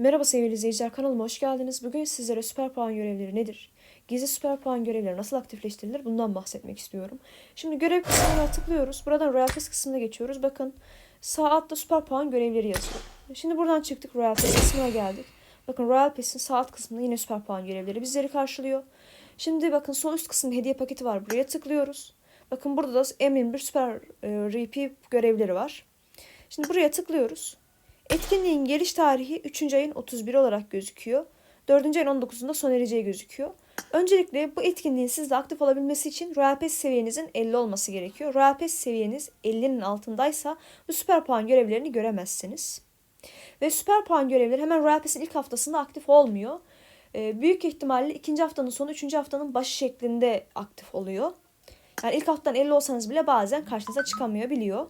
Merhaba sevgili izleyiciler kanalıma hoş geldiniz. Bugün sizlere süper puan görevleri nedir? Gizli süper puan görevleri nasıl aktifleştirilir? Bundan bahsetmek istiyorum. Şimdi görev kısmına tıklıyoruz. Buradan Royal Pass kısmına geçiyoruz. Bakın sağ altta süper puan görevleri yazıyor. Şimdi buradan çıktık Royal Pass kısmına geldik. Bakın Royal Pass'in sağ alt kısmında yine süper puan görevleri bizleri karşılıyor. Şimdi bakın sol üst kısmında hediye paketi var. Buraya tıklıyoruz. Bakın burada da M21 süper e, RP görevleri var. Şimdi buraya tıklıyoruz. Etkinliğin geliş tarihi 3. ayın 31 olarak gözüküyor. 4. ayın 19'unda sona ereceği gözüküyor. Öncelikle bu etkinliğin sizde aktif olabilmesi için Royal Pass seviyenizin 50 olması gerekiyor. Royal Pass seviyeniz 50'nin altındaysa bu süper puan görevlerini göremezsiniz. Ve süper puan görevleri hemen Royal Pass'in ilk haftasında aktif olmuyor. Ee, büyük ihtimalle ikinci haftanın sonu, üçüncü haftanın başı şeklinde aktif oluyor. Yani ilk haftadan 50 olsanız bile bazen karşınıza çıkamıyor biliyor.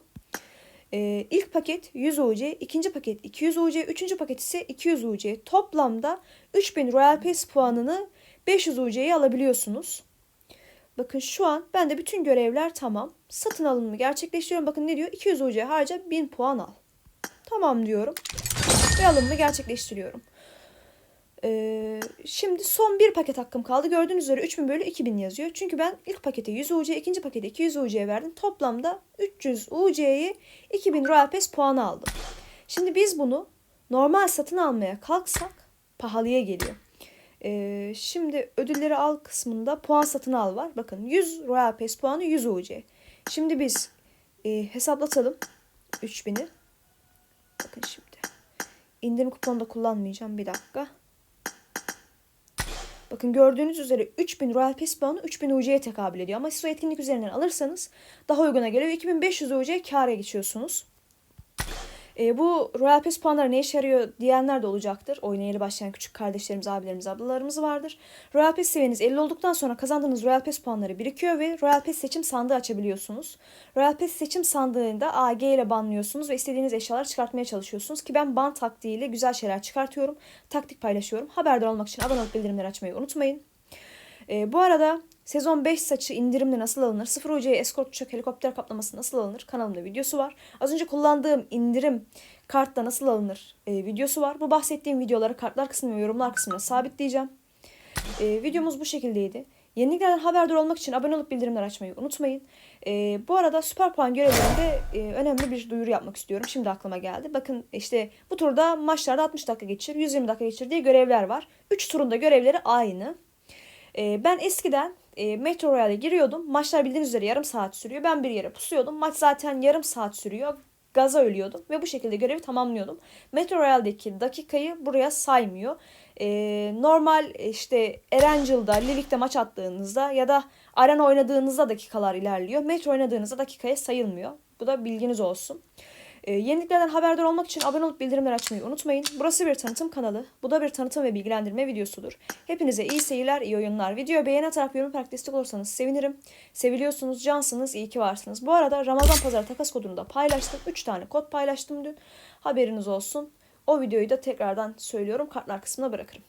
Ee, ilk paket 100 UC, ikinci paket 200 UC, üçüncü paket ise 200 UC. Toplamda 3000 Royal Pass puanını 500 UC'ye alabiliyorsunuz. Bakın şu an bende bütün görevler tamam. Satın alımı gerçekleştiriyorum. Bakın ne diyor? 200 UC harca 1000 puan al. Tamam diyorum. Ve alımımı gerçekleştiriyorum. Ee, şimdi son bir paket hakkım kaldı. Gördüğünüz üzere 3000 bölü 2000 yazıyor. Çünkü ben ilk pakete 100 UC, ikinci pakete 200 UC verdim. Toplamda 300 UC'yi 2000 Royal puanı aldım. Şimdi biz bunu normal satın almaya kalksak pahalıya geliyor. Ee, şimdi ödülleri al kısmında puan satın al var. Bakın 100 Royal Pass puanı 100 UC. Şimdi biz e, hesaplatalım 3000'i. Bakın şimdi. İndirim kuponu da kullanmayacağım. Bir dakika. Bakın gördüğünüz üzere 3000 Royal Pass puanı 3000 UC'ye tekabül ediyor. Ama siz o etkinlik üzerinden alırsanız daha uyguna geliyor. 2500 UC kâra geçiyorsunuz. E, bu Royal Pass puanları ne işe yarıyor diyenler de olacaktır. Oyuna başlayan küçük kardeşlerimiz, abilerimiz, ablalarımız vardır. Royal Pass seviyeniz 50 olduktan sonra kazandığınız Royal Pass puanları birikiyor ve Royal Pass seçim sandığı açabiliyorsunuz. Royal Pass seçim sandığında AG ile banlıyorsunuz ve istediğiniz eşyaları çıkartmaya çalışıyorsunuz. Ki ben ban taktiğiyle güzel şeyler çıkartıyorum. Taktik paylaşıyorum. Haberdar olmak için abone olup bildirimleri açmayı unutmayın. E, bu arada sezon 5 saçı indirimle nasıl alınır? 0 UC escort uçak helikopter kaplaması nasıl alınır? Kanalımda videosu var. Az önce kullandığım indirim kartla nasıl alınır e, videosu var. Bu bahsettiğim videoları kartlar kısmına ve yorumlar kısmına sabitleyeceğim. E, videomuz bu şekildeydi. Yeniliklerden haberdar olmak için abone olup bildirimler açmayı unutmayın. E, bu arada süper puan görevlerinde e, önemli bir duyuru yapmak istiyorum. Şimdi aklıma geldi. Bakın işte bu turda maçlarda 60 dakika geçir, 120 dakika geçir diye görevler var. 3 turunda görevleri aynı. E, ben eskiden e, Metro Royale'e giriyordum. Maçlar bildiğiniz üzere yarım saat sürüyor. Ben bir yere pusuyordum. Maç zaten yarım saat sürüyor. Gaza ölüyordum ve bu şekilde görevi tamamlıyordum. Metro Royale'deki dakikayı buraya saymıyor. E, normal işte Erangel'da, Livik'te maç attığınızda ya da arena oynadığınızda dakikalar ilerliyor. Metro oynadığınızda dakikaya sayılmıyor. Bu da bilginiz olsun. E, yeniliklerden haberdar olmak için abone olup bildirimleri açmayı unutmayın. Burası bir tanıtım kanalı. Bu da bir tanıtım ve bilgilendirme videosudur. Hepinize iyi seyirler, iyi oyunlar. Videoya beğeni atarak yorum yaparak destek olursanız sevinirim. Seviliyorsunuz, cansınız, iyi ki varsınız. Bu arada Ramazan Pazarı takas kodunu da paylaştım. 3 tane kod paylaştım dün. Haberiniz olsun. O videoyu da tekrardan söylüyorum. Kartlar kısmına bırakırım.